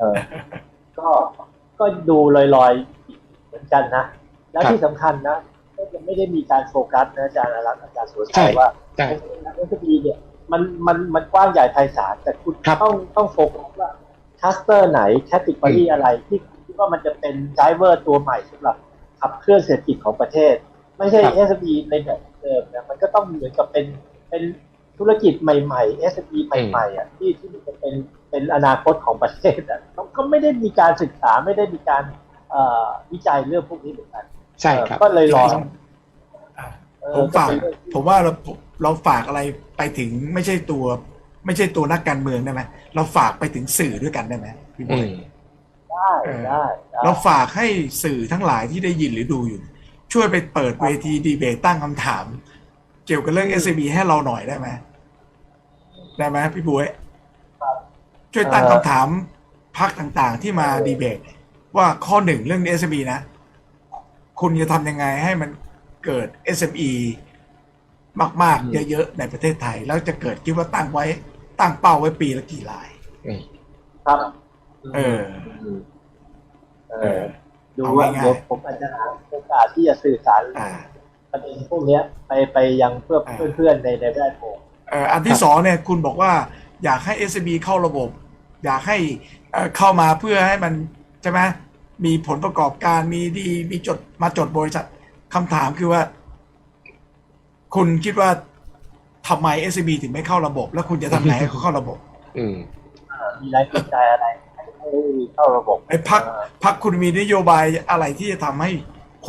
ออ ก็ก็ดูลอยๆเหมือนกันนะ แล้วครับที่สำคัญนะก็ยังไม่ได้มีการโฟกัสนะอาจารย์อารักษ์อาจารย์สุรใช่ชัยว่าใช่เอสบีเนี่ยมันมันมันกว้างใหญ่ไพศาลแต่คุณครับต้องต้องโฟกัสว่าคัสเตอร์ไหนแคตติกรีอะไรที่คิดว่ามันจะเป็นไดเวอร์ตัวใหม่สำหรับขับเคลื่อนเศรษฐกิจของประเทศ ไม่ใช่ครับ SME ในแบบเดิมนะมันก็ต้องเหมือนกับเป็นเป็นธุรกิจใหม่ๆ SME ใหม่ๆอะที่ที่มันจะเป็น เป็นอนาคตของประเทศอะก็ก็ไม่ได้มีการศึกษาไม่ได้มีการเอ่อวิจัยเรื่องพวกนี้เหมือนกันใช่ครับเออก็เลยรออ่าเออผมฝากก็เป็นเรื่องที่ผมว่าเราเราฝากอะไรไปถึงไม่ใช่ตัว ไม่ใช่ตัวนักการเมืองได้ไหมเราฝากไปถึงสื่อด้วยกันได้ไหมพี่บอือยมได้ได้ได้เราฝากให้สื่อทั้งหลายที่ได้ยินหรือดูอยู่ ช่วยไปเปิดเวทีดีเบตตั้งคำถาม เกี่ยวกับเรื่อง s อ b ให้เราหน่อยได้ไหมได้ไหมพี่บุ้ย ช่วยตั้งคำถามพักต่างๆ ที่มาดีเบต ว่าข้อหนึ่งเรื่อง SME นะ คุณจะทำยังไงให้มันเกิด SME มากอืมๆเยอะๆ ในประเทศไทย แล้วจะเกิดคิดว่าตั้งไว้ ตั้งเป้าไว้ปีละกี่รายอืมครับ เออมเออ ดูเอาว่าง่ายๆเดี๋ยวผมอาจจะหาโอกาสที่จะสื่อสารอ่าประเด็นพวกเนี้ยไปไปยังเพื่ออ่าเพื่อนๆในในแวดวงเอ่ออันที่สองเนี่ยคุณบอกว่า อยากให้ SME เข้าระบบ อยากให้เอ่อเข้ามาเพื่อให้มันใช่ไหมมีผลประกอบการมีดีมีจดมาจดบริษัทคำถามคือว่า คุณคิดว่าทำไม SME ถึงไม่เข้าระบบ แล้วคุณจะทำไงให้เขาเข้าระบบ อืมมีแรงจูงใจอะไรให้ให้เข้าระบบไอ้พักเอ่อพักคุณมีนโยบายอะไรที่จะทำให้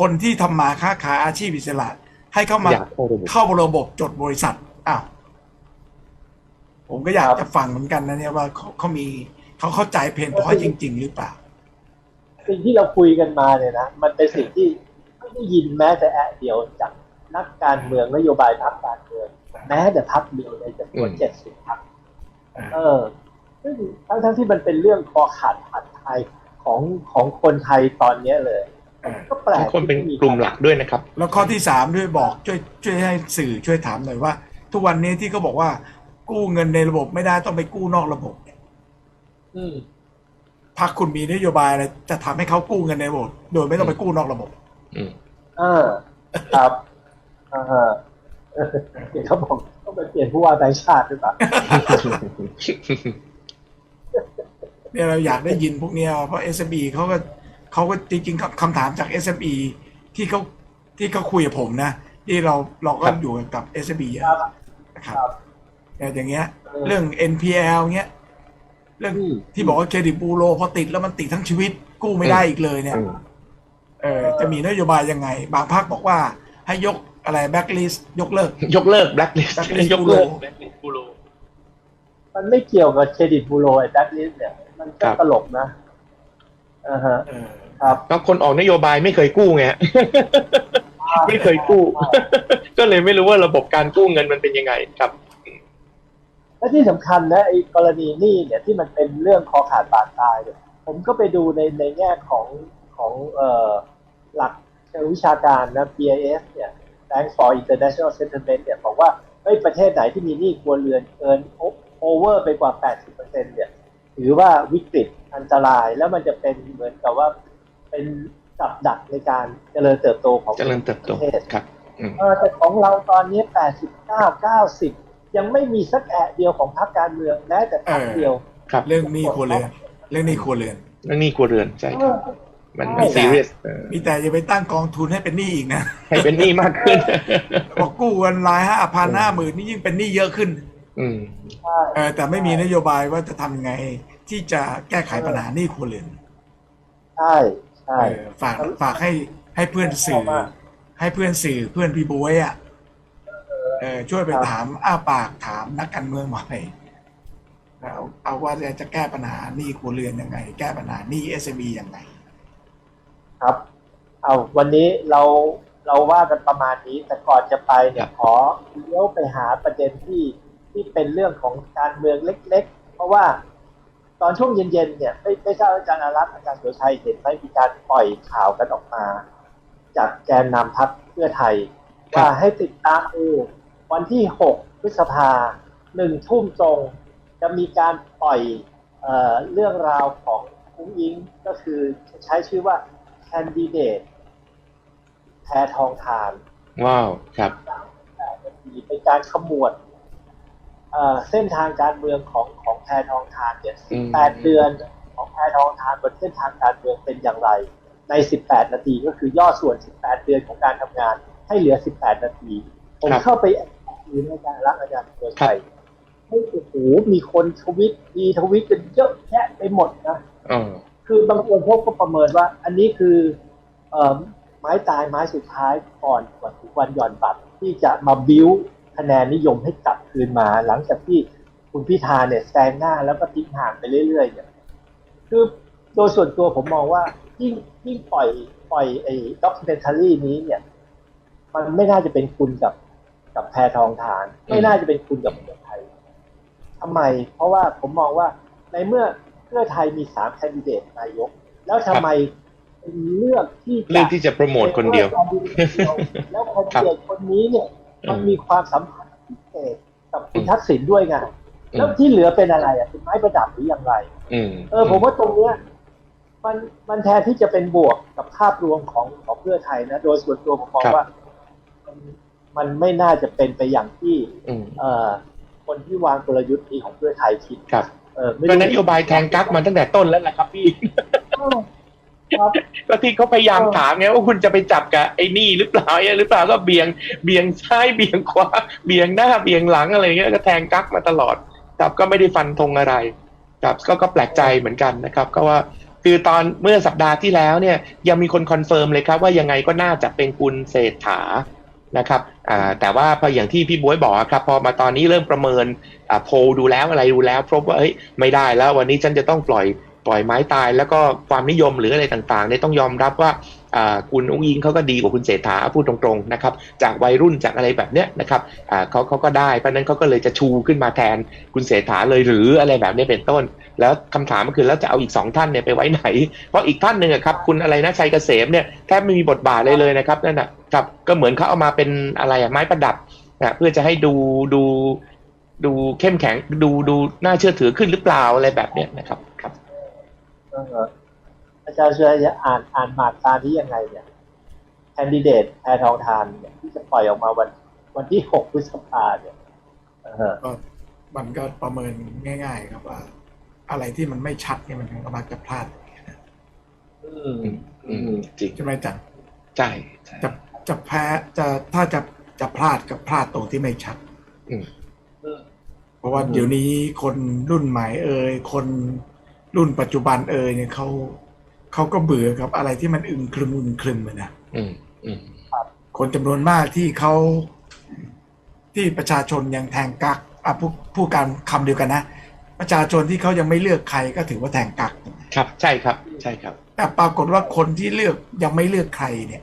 คนที่ทำมาค้าขายอาชีพอิสระให้เข้ามาอยากเข้าระบบเข้าระบบจดบริษัทอ้าว ผมก็อยากจะฟังเหมือนกันนะเนี่ยว่าเขาเขามีเขาเข้าใจเพนพอยจริง ๆ หรือเปล่า สิ่งที่เราคุยกันมาเนี่ยนะ มันเป็นสิ่งที่ไม่ได้ยินแม้แต่แอะเดียวจากนักการเมืองนโยบายพรรคการเมืองแม้แต่พรรคเดียวในจำนวนอืมเจ็ดสิบพรรคอ่าเออซึ่งทั้งทั้งที่มันเป็นเรื่องคอขาดผัดไทยของของคนไทยตอนเนี้ยเลยเออก็แปลทุกกคนเป็นกลุ่มหลักด้วยนะครับ แล้วข้อที่สามด้วยบอกช่วยช่วยให้สื่อช่วยถามหน่อยว่า ทุกวันนี้ที่เขาบอกว่า กู้เงินในระบบไม่ได้ต้องไปกู้นอกระบบเนี่ยอืมพรรคคุณมีนโยบายอะไรจะทำให้เขากู้เงินในระบบโดยไม่ต้องไปกู้นอกระบบ อืมเออ ครับเออเดี๋ยวเขาบอกต้องไปเปลี่ยนผู้ว่าแบงค์ชาติหรือเปล่าเนี่ยเราอยากได้ยินพวกเนี้ยเพราะ SME เขาก็เขาก็จริงๆคำถามจาก SME ที่เขาที่เขาคุยกับผมนะ ที่เราเราก็ครับอยู่กับ SME เยครัอะบนะครับ ครับเนี่ย อย่างเงี้ยเออเรื่อง NPL เงี้ยเรื่องอืมที่บอกว่าเครดิตบูโรพอติดแล้วมันติดทั้งชีวิตกู้ไม่ได้อีกเลยเนี่ยอืมเออจะมีนโยบายยังไง บางภาคบอกว่าให้ยกอะไรแบ็กลิสยกเลิก ยกเลิกแบล็คลิส blacklist ยกเลิกบูโรแบล็คลิสบูโรมันไม่เกี่ยวกับเครดิตบูโรไอ้แบ็คลิสเนี่ยมันครัก็บตลกนะอ่าฮะเออครับบางคนออกนโยบายไม่เคยกู้ไงไม่เคยกู้ ก็เลยไม่รู้ว่าระบบการกู้เงินมันเป็นยังไงครับ และที่สำคัญนะไอ้กรณีหนี้เนี่ยที่มันเป็นเรื่องคอขาดบาดตายเนี่ยผมก็ไปดูในในแง่ของของเอ่อหลักเชิงวิชาการนะ BIS เนี่ย Bank for International Settlement เนี่ยบอกว่าเฮ้ยประเทศไหนที่มีหนี้ครัวเรือนเกินโอเวอร์ไปกว่า 80%เนี่ย ถือว่าวิกฤตอันตรายแล้วมันจะเป็นเหมือนกับว่าเป็นกับดักในการเจริญเติบโตของเจริญเติบโตประเทศครับอืมเออแต่ของเราตอนนี้ 89 90 ยังไม่มีสักแอะเดียวของพรรคการเมืองแม้แต่พรรคเดียวครับเรื่องหนี้ครัวเรือนเรื่องหนี้ครัวเรือนเรื่องหนี้ครัวเรือนใช่ครับมันใช่มันซีเรียสมีแต่จะไปตั้งกองทุนให้เป็นหนี้อีกนะ ให้เป็นหนี้มากขึ้นบอกกู้กันรายห้าพันห้าหมื่นนี่ยิ่งเป็นหนี้เยอะขึ้น อืมใช่เออแต่ไม่มีนโยบายว่าจะทำยังไง ที่จะแก้ไขปัญหาหนี้ครัวเรือนใช่ใช่เออฝากฝากให้ให้เพื่อนสื่อ ให้เพื่อนสื่อเพื่อนพี่บวยอะ เออช่วยไปถามอ้าปากถามนักการเมืองหน่อยเอาเอาว่าจะแก้ปัญหาหนี้ครัวเรือนยังไง แก้ปัญหาหนี้ SME ยังไง ครับ เอาวันนี้เราเราว่ากันประมาณนี้ แต่ก่อนจะไปเนี่ยขอเลี้ยวไปหาประเด็นที่ที่เป็นเรื่องของการเมืองเล็ก ๆ เพราะว่าตอนช่วงเย็นๆเนี่ยไม่ไม่ทราบอาจารย์อารักษ์อาจารย์สุรชัยเห็นไหมมีการปล่อยข่าวกันออกมา จากแกนนำพักเพื่อไทยครับว่าให้ติดตามดู วันที่ 6 พฤษภาหนึ่งทุ่มตรงจะมีการปล่อยเออเรื่องราวของออุ้งอิงก็คือใช้ชื่อว่า candidate แพทองทาน ว้าว ครับเป็นการขมวดเอ่อเส้นทางการเมืองของของแพทองทานเนี่ยอืม18เดือนของแพทองทานบนเส้นทางการเมืองเป็นอย่างไร ใน 18 นาทีก็คือย่อส่วน 18 เดือนของการทำงานให้เหลือ 18 นาที ผมเข้าไป อ่านในอาจารย์รักอาจารย์เกิดชัยเฮ้ยโอ้โหมีคนทวิตมีทวิตกันเยอะแยะไปหมดนะอ๋อคือบางคนพวกก็ประเมินว่า อันนี้คือเอ่อไม้ตายไม้สุดท้ายก่อนก่อนถึงวันหย่อนบัตรที่จะมาบิ้วคะแนนนิยมให้กลับคืนมา หลังจากที่คุณพิธาเนี่ยแซงหน้าแล้วก็ทิ้งห่างไปเรื่อยๆเนี่ยคือโดยส่วนตัวผมมองว่ายิ่งยิ่งปล่อยปล่อยไอ้ด็อก m เ n นทารีนี้เนี่ย มันไม่น่าจะเป็นคุณกับ กับแพทองทาน ไม่น่าจะเป็นคุณกับเพื่อไทยทำไม เพราะว่าผมมองว่าในเมื่อเพื่อไทยมีสามแคนดิเดตนายก แล้วทำไมเลือกที่จะเรื่องที่จะโปรโมทคนเดียว แล้วคนเดียวคนนี้เนี่ย มันมีความสัมพันธ์พิเศษกับคุณทักษิณด้วยไงแล้วที่เหลือเป็นอะไรอะเป็นไม้ประดับหรืออย่างไรอืมเออ ผมว่าตรงเนี้ยมันมันแทนที่จะเป็นบวกกับภาพรวมของของเพื่อไทยนะ โดยส่วนตัวผมมองครับว่า มันมันไม่น่าจะเป็นไปอย่างที่อืมเอ่อคนที่วางกลยุทธ์นี้ของเพื่อไทยคิดครับเออไม่ก็รู้นโยบายแทงกั๊กมาตั้งแต่ต้นแล้วแหละครับพี่ครับก็ที่เขาพยายามถามไงว่าคุณจะไปจับกับไอ้นี่หรือเปล่าไอ้หรือเปล่าก็เบี่ยงเบี่ยงซ้ายเบี่ยงขวาเบี่ยงหน้าเบี่ยงหลังอะไรเงี้ยก็แทงกั๊กมาตลอดครับก็ไม่ได้ฟันธงอะไรครับก็ก็แปลกใจเหมือนกันนะครับ ก็ว่าคือตอนเมื่อสัปดาห์ที่แล้วเนี่ยยังมีคนคอนเฟิร์มเลยครับว่ายังไงก็น่าจะเป็นคุณเศรษฐา นะครับแต่ว่าพออย่างที่พี่บ๊วยบอกครับพอมาตอนนี้เริ่มประเมินโพลดูแล้วอะไรดูแล้วพบว่าเอ้ยไม่ได้แล้ววันนี้ฉันจะต้องปล่อยปล่อยไม้ตาย แล้วก็ความนิยมหรืออะไรต่างๆเนี่ยต้องยอมรับว่า คุณอุ้งอิงเขาก็ดีกว่าคุณเศรษฐาพูดตรงๆนะครับจากวัยรุ่นจากอะไรแบบเนี้ยนะครับเขาเขาก็ได้เพราะนั้นเขาก็เลยจะชูขึ้นมาแทนคุณเศรษฐาเลยหรืออะไรแบบนี้เป็นต้น แล้วคำถามก็คือแล้วจะเอาอีกสองท่านเนี่ยไปไว้ไหน เพราะอีกท่านหนึ่งครับคุณอะไรนะชัยเกษมเนี่ยแทบไม่มีบทบาทเลยเลยนะครับนั่นนะครับก็เหมือนเขาเอามาเป็นอะไรอะไม้ประดับนะเพื่อจะให้ดูดูดูเข้มแข็งดูดูน่าเชื่อถือขึ้นหรือเปล่าอะไรแบบเนี้ยนะครับครับ อออาจารย์เชื่อจะอ่านอ่านมาตรานี้ยังไงเนี่ยแคนดิเดตแพทองทานเนี่ยที่จะปล่อยออกมาวัน วันที่หกพฤษภาเนี่ยเออก็มันก็ประเมินง่าย ๆ ครับว่า อะไรที่มันไม่ชัดเนี่ยมันก็มักจะพลาดอืมอืมจริงใช่ไหมจันใช่ใช่จะจะแพ้จะถ้าจะจะพลาดกับพลาดตรงที่ไม่ชัดอืมเพราะว่าอืมเดี๋ยวนี้คนรุ่นใหม่เอ่ยคนรุ่นปัจจุบันเอ่ยเนี่ยเขา เขาก็เบื่อกับอะไรที่มันอึมครึมอึมครึมอะนะอืมอืมคนจำนวนมากที่เขาที่ประชาชนยังแทงกักอะพูดพูดการคำเดียวกันนะ ประชาชนที่เขายังไม่เลือกใครก็ถือว่าแทงกัก ครับ ใช่ครับ ใช่ครับ แต่ปรากฏว่าคนที่เลือกยังไม่เลือกใครเนี่ย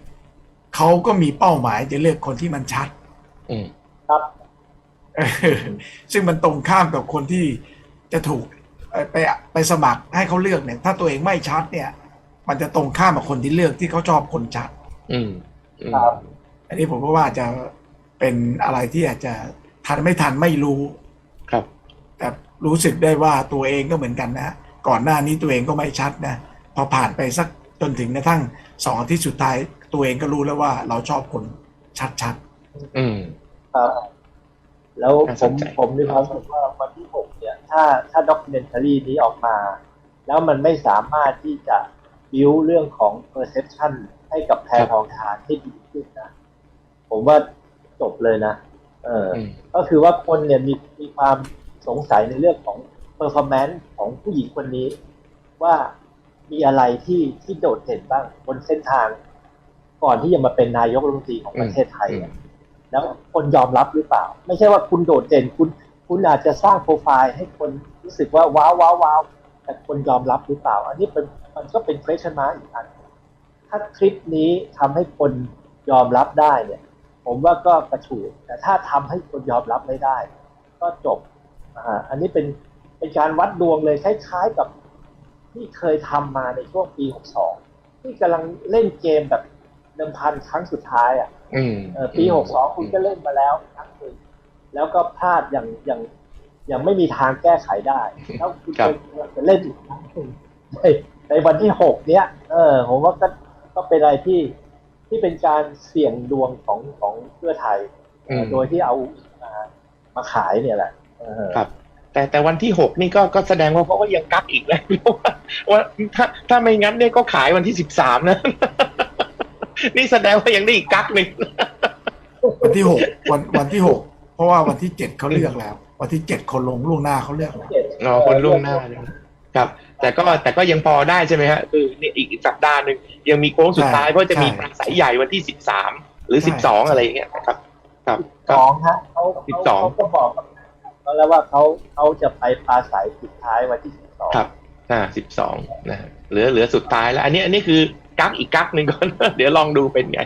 เขาก็มีเป้าหมายจะเลือกคนที่มันชัด อืมครับเออซึ่งมันตรงข้ามกับคนที่จะถูกเอ่อไปไปสมัครให้เขาเลือกเนี่ย ถ้าตัวเองไม่ชัดเนี่ย มันจะตรงข้ามกับคนที่เลือกที่เขาชอบคนชัด อืมอืมครับ อันนี้ผมก็ว่าจะเป็นอะไรที่อาจจะทันไม่ทันไม่รู้ ครับ แต่รู้สึกได้ว่าตัวเองก็เหมือนกันนะ ก่อนหน้านี้ตัวเองก็ไม่ชัดนะ พอผ่านไปสักจนถึงกระทั่งสองอาที่สุดท้าย ตัวเองก็รู้แล้วว่าเราชอบคนชัดอืม ครับ แล้วน่าผสมนใจ ผมมีความรู้สึกว่าวันที่หกเนี่ย ถ้าถ้าด็อกเมนทารีนี้ออกมา แล้วมันไม่สามารถที่จะ บิวเรื่องของ perception ให้กับแพรทองทานให้ดีขึ้นนะ ผมว่าจบเลยนะ เอออืมก็คือว่าคนเนี่ยมีมีความสงสัยในเรื่องของ performance ของผู้หญิงคนนี้ ว่ามีอะไรที่ที่โดดเด่นบ้างบนเส้นทาง ก่อนที่จะมาเป็นนายกรัฐมนตรีของประเทศไทยอะแล้วคนยอมรับหรือเปล่า ไม่ใช่ว่าคุณโดดเด่นคุณ คุณอาจจะสร้างโปรไฟล์ให้คนรู้สึกว่าว้าวว้าวว้าวแต่คนยอมรับหรือเปล่า อันนี้เป็น มันก็เป็น question mark อีกอัน ถ้าคลิปนี้ทำให้คนยอมรับได้เนี่ย ผมว่าก็กระฉูดแต่ถ้าทำให้คนยอมรับไม่ได้ ก็จบอ่าอันนี้เป็นเป็นการวัดดวงเลยคล้ายๆกับที่เคยทำมาในช่วงปี 62 ที่กำลังเล่นเกมแบบเดิมพันครั้งสุดท้ายอะอืมเออปี 62 คุณก็เล่นมาแล้วครั้งหนึ่งแล้วก็พลาดอย่างอย่างอย่างไม่มีทางแก้ไขได้ แล้วคุณครับจะจะเล่นอีกครั้งหนึ่ง ในในวันที่หกเนี้ย เออ ผมว่าก็ก็เป็นอะไรที่ที่เป็นการเสี่ยงดวงของของเพื่อไทยเอ่ออืมโดยที่เอามามาขายเนี่ยแหละเออครับ แต่แต่วันที่หกนี่ก็ก็แสดงว่าเขาก็ยังกักอีกนะเพราะว่าว่าถ้าถ้าไม่งั้นเนี่ยก็ขายวันที่สิบสามนะ นี่แสดงว่ายังได้อีกกักหนึ่งวันที่หกวันวันที่หกเพราะว่าวันที่เจ็ดเขาเลือกแล้ว วันที่เจ็ดคนลงล่วงหน้าเขาเลือกแล้วอ๋อคนล่วงหน้านะ ครับ แต่ก็แต่ก็ยังพอได้ใช่ไหมฮะคือนี่อีกสัปดาห์หนึ่งยังมีโค้งสุดท้ายเพราะจะมีปราศัยใหญ่วันที่สิบสามหรือสิบสองอะไรอย่างเงี้ยนะครับ ครับสองฮะเขาสิบเขาสองเขาก็บอกกับเขาแล้วว่าเขาเขาจะไปปลาใสสุดท้ายวันที่สิบสองครับอ่าสิบสองนะฮะเหลือเหลือสุดท้ายแล้ว อันนี้อันนี้คือกักอีกกักหนึ่งก่อนเดี๋ยวลองดูเป็นไง